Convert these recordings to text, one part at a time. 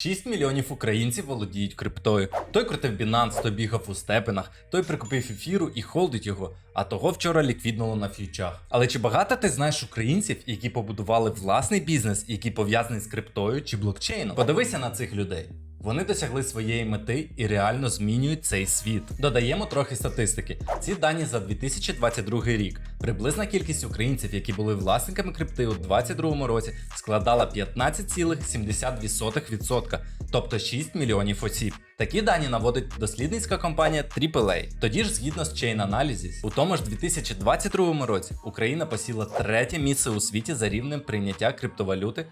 6 мільйонів українців володіють криптою. Той крутив Binance, той бігав у степенах, той прикупив ефіру і холдить його, а того вчора ліквіднуло на фьючах. Але чи багато ти знаєш українців, які побудували власний бізнес, який пов'язаний з криптою чи блокчейном? Подивися на цих людей. Вони досягли своєї мети і реально змінюють цей світ. Додаємо трохи статистики. Ці дані за 2022 рік. Приблизна кількість українців, які були власниками крипти у 2022 році, складала 15,72%, тобто 6 мільйонів осіб. Такі дані наводить дослідницька компанія AAA. Тоді ж, згідно з Chain Analysis, у тому ж 2022 році Україна посіла третє місце у світі за рівнем прийняття криптовалюти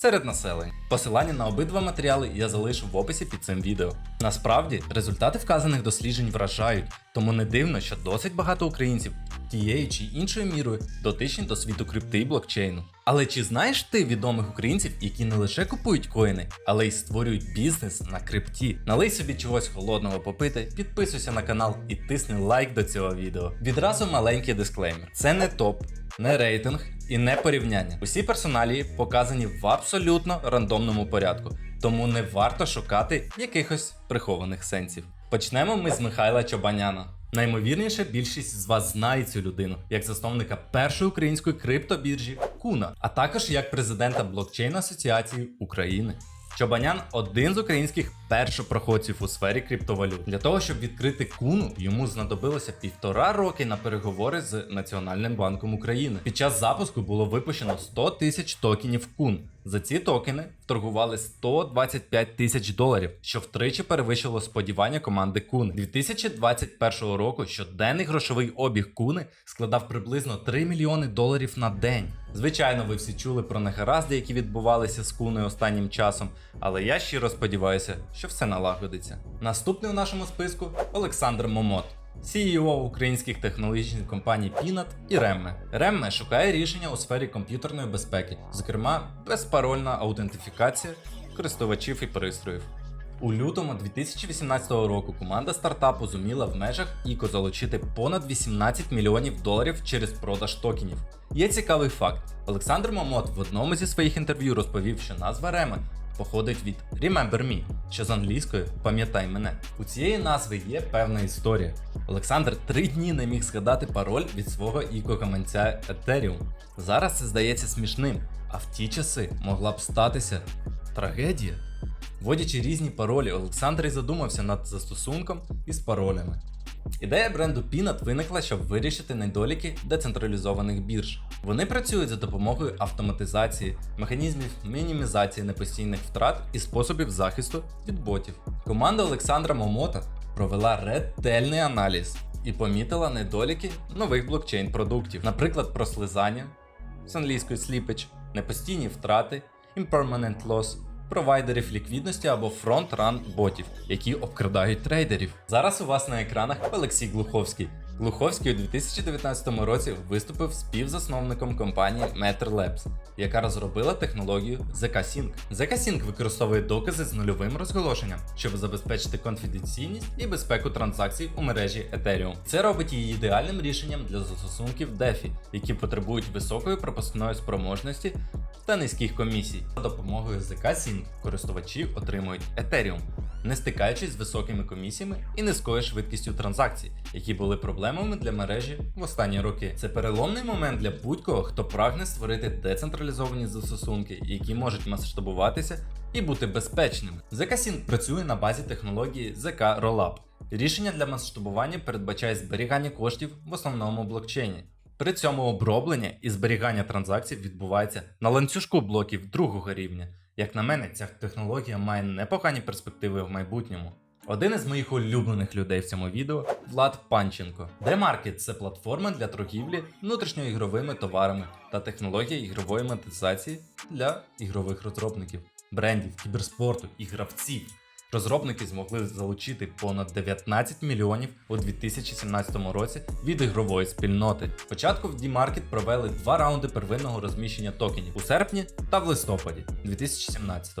серед населення. Посилання на обидва матеріали я залишу в описі під цим відео. Насправді, результати вказаних досліджень вражають, тому не дивно, що досить багато українців тією чи іншою мірою дотичні до світу крипти і блокчейну. Але чи знаєш ти відомих українців, які не лише купують коїни, але й створюють бізнес на крипті? Налий собі чогось холодного попити, підписуйся на канал і тисни лайк до цього відео. Відразу маленький дисклеймер: це не топ, не рейтинг і не порівняння. Усі персоналії показані в абсолютно рандомному порядку, тому не варто шукати якихось прихованих сенсів. Почнемо ми з Михайла Чобаняна. Наймовірніше, більшість з вас знає цю людину як засновника першої української криптобіржі Куна, а також як президента блокчейн Асоціації України. Чобанян один з українських першопроходців у сфері криптовалют. Для того, щоб відкрити куну, йому знадобилося півтора роки на переговори з Національним банком України. Під час запуску було випущено 100 тисяч токенів кун. За ці токени вторгували 125 тисяч доларів, що втричі перевищило сподівання команди Куни. 2021 року щоденний грошовий обіг Куни складав приблизно 3 мільйони доларів на день. Звичайно, ви всі чули про негаразди, які відбувалися з Куною останнім часом, але я щиро сподіваюся, що все налагодиться. Наступний у нашому списку Олександр Момот. CEO українських технологічних компаній Peanut і Remme. Remme шукає рішення у сфері комп'ютерної безпеки, зокрема безпарольна аутентифікація користувачів і пристроїв. У лютому 2018 року команда стартапу зуміла в межах ІКО залучити понад 18 мільйонів доларів через продаж токенів. Є цікавий факт: Олександр Момот в одному зі своїх інтерв'ю розповів, що назва Реми походить від Remember Me, що з англійською пам'ятай мене. У цієї назви є певна історія. Олександр три дні не міг згадати пароль від свого іко каменця Ethereum. Зараз це здається смішним, а в ті часи могла б статися трагедія. Вводячи різні паролі, Олександр і задумався над застосунком із паролями. Ідея бренду Peanut виникла, щоб вирішити недоліки децентралізованих бірж. Вони працюють за допомогою автоматизації, механізмів мінімізації непостійних втрат і способів захисту від ботів. Команда Олександра Момота провела ретельний аналіз і помітила недоліки нових блокчейн-продуктів, наприклад, прослизання з англійської сліпич, непостійні втрати, impermanent loss, провайдерів ліквідності або фронт-ран ботів, які обкрадають трейдерів. Зараз у вас на екранах Олексій Глуховський. Глуховський у 2019 році виступив співзасновником компанії Matter Labs, яка розробила технологію ZK-Sync. ZK-Sync використовує докази з нульовим розголошенням, щоб забезпечити конфіденційність і безпеку транзакцій у мережі Ethereum. Це робить її ідеальним рішенням для застосунків DeFi, які потребують високої пропускної спроможності та низьких комісій. За допомогою ZK-Sync користувачі отримують Ethereum, не стикаючись з високими комісіями і низькою швидкістю транзакцій, які були проблемами для мережі в останні роки. Це переломний момент для будь-кого, хто прагне створити децентралізовані застосунки, які можуть масштабуватися і бути безпечними. ZK-Sync працює на базі технології ZK Rollup. Рішення для масштабування передбачає зберігання коштів в основному блокчейні. При цьому оброблення і зберігання транзакцій відбувається на ланцюжку блоків другого рівня. Як на мене, ця технологія має непогані перспективи в майбутньому. Один із моїх улюблених людей в цьому відео Влад Панченко. Demarket – це платформа для торгівлі внутрішньоігровими товарами та технологія ігрової монетизації для ігрових розробників, брендів, кіберспорту і гравців. Розробники змогли залучити понад 19 мільйонів у 2017 році від ігрової спільноти. Спочатку в D-Market провели два раунди первинного розміщення токенів у серпні та в листопаді 2017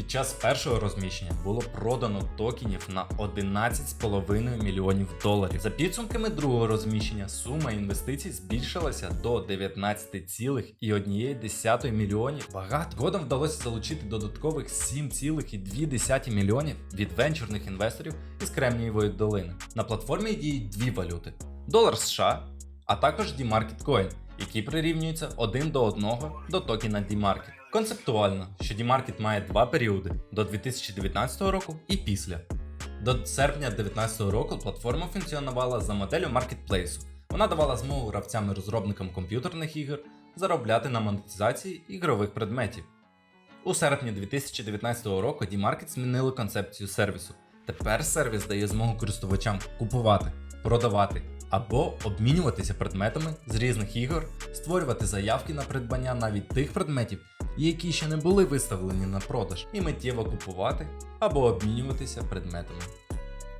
Під час першого розміщення було продано токенів на 11,5 мільйонів доларів. За підсумками другого розміщення сума інвестицій збільшилася до 19,1 мільйонів. Багато згодом вдалося залучити додаткових 7,2 мільйонів від венчурних інвесторів із Кремнієвої долини. На платформі діють дві валюти: долар США, а також D-Market Coin, які прирівнюються один до одного до токена D-Market. Концептуально, що D-Market має два періоди до 2019 року і після. До серпня 2019 року платформа функціонувала за моделлю маркетплейсу. Вона давала змогу гравцям і розробникам комп'ютерних ігор заробляти на монетизації ігрових предметів. У серпні 2019 року D-Market змінили концепцію сервісу. Тепер сервіс дає змогу користувачам купувати, продавати або обмінюватися предметами з різних ігор, створювати заявки на придбання навіть тих предметів, які ще не були виставлені на продаж, і миттєво купувати або обмінюватися предметами.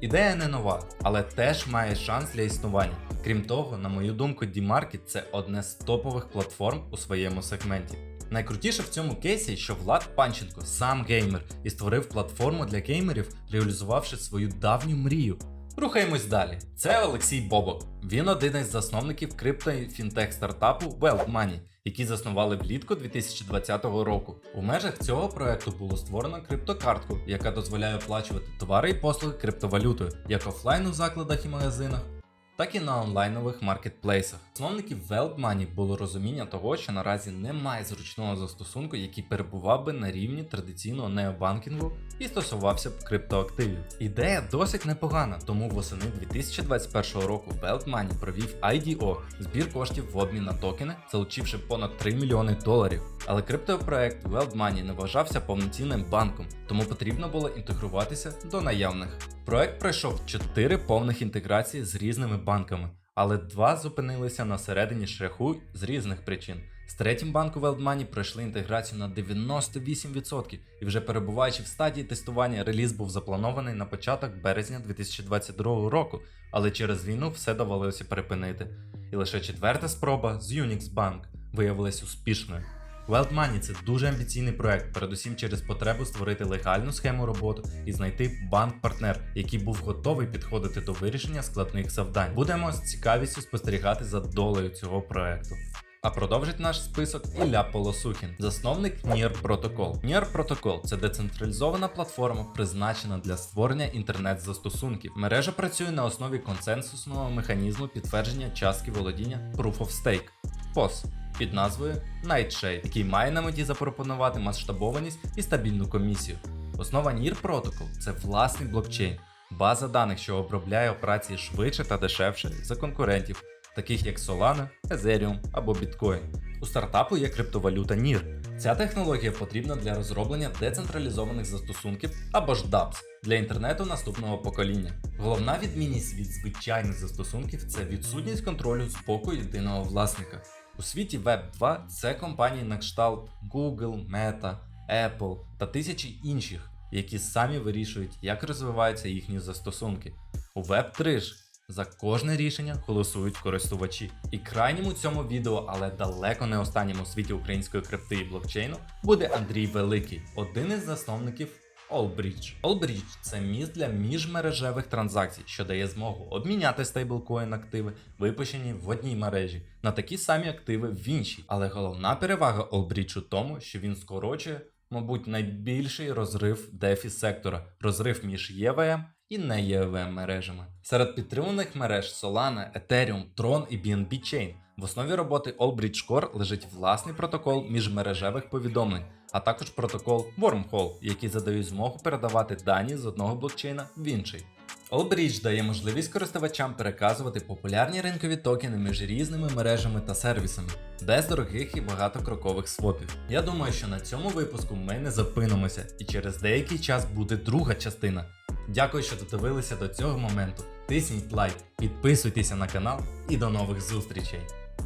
Ідея не нова, але теж має шанс для існування. Крім того, на мою думку, D-Market це одне з топових платформ у своєму сегменті. Найкрутіше в цьому кейсі, що Влад Панченко сам геймер і створив платформу для геймерів, реалізувавши свою давню мрію. Рухаємось далі. Це Олексій Бобок. Він один із засновників крипто фінтех стартапу Wealth Money, які заснували влітку 2020 року. У межах цього проекту було створено криптокартку, яка дозволяє оплачувати товари і послуги криптовалютою як офлайн у закладах і магазинах, так і на онлайнових маркетплейсах. Основників Wealth було розуміння того, що наразі немає зручного застосунку, який перебував би на рівні традиційного необанкінгу і стосувався б криптоактивів. Ідея досить непогана, тому восени 2021 року Wealth провів IDO збір коштів в обмін на токени, залучивши понад 3 мільйони доларів. Але криптопроект Wealth Money не вважався повноцінним банком, тому потрібно було інтегруватися до наявних. Проект пройшов 4 повних інтеграції з різними банками, але два зупинилися на середині шляху з різних причин. З третім банку WildMoney пройшли інтеграцію на 98% і вже перебуваючи в стадії тестування, реліз був запланований на початок березня 2022 року, але через війну все довелося припинити. І лише четверта спроба з Unix Bank виявилась успішною. Wild Money – це дуже амбіційний проект, передусім через потребу створити легальну схему роботи і знайти банк-партнер, який був готовий підходити до вирішення складних завдань. Будемо з цікавістю спостерігати за долею цього проекту. А продовжить наш список Ілля Полосухін, засновник NIR Protocol. NIR Protocol – це децентралізована платформа, призначена для створення інтернет-застосунків. Мережа працює на основі консенсусного механізму підтвердження частки володіння Proof of Stake POS під назвою Nightshade, який має на меті запропонувати масштабованість і стабільну комісію. Основа NIR Protocol – це власний блокчейн, база даних, що обробляє операції швидше та дешевше за конкурентів, таких як Solana, Ethereum або Bitcoin. У стартапу є криптовалюта NIR. Ця технологія потрібна для розроблення децентралізованих застосунків або ж DApps для інтернету наступного покоління. Головна відмінність від звичайних застосунків це відсутність контролю з боку єдиного власника. У світі Web 2 це компанії на кшталт Google, Meta, Apple та тисячі інших, які самі вирішують, як розвиваються їхні застосунки. У Web 3 ж за кожне рішення голосують користувачі. І крайнім у цьому відео, але далеко не останнім у світі української крипти і блокчейну, буде Андрій Великий, один із засновників Allbridge. Allbridge – це міст для міжмережевих транзакцій, що дає змогу обміняти стейблкоін активи, випущені в одній мережі, на такі самі активи в іншій. Але головна перевага Allbridge у тому, що він скорочує, мабуть, найбільший розрив дефі сектора, розрив між ЄВМ і не ЄВМ мережами. Серед підтриманих мереж Solana, Ethereum, Tron і BNB Chain. В основі роботи Allbridge Core лежить власний протокол міжмережевих повідомлень, а також протокол Wormhole, який задає змогу передавати дані з одного блокчейна в інший. Allbridge дає можливість користувачам переказувати популярні ринкові токени між різними мережами та сервісами, без дорогих і багатокрокових свопів. Я думаю, що на цьому випуску ми не зупинимося, і через деякий час буде друга частина. Дякую, що додивилися до цього моменту. Тисніть лайк, підписуйтеся на канал і до нових зустрічей!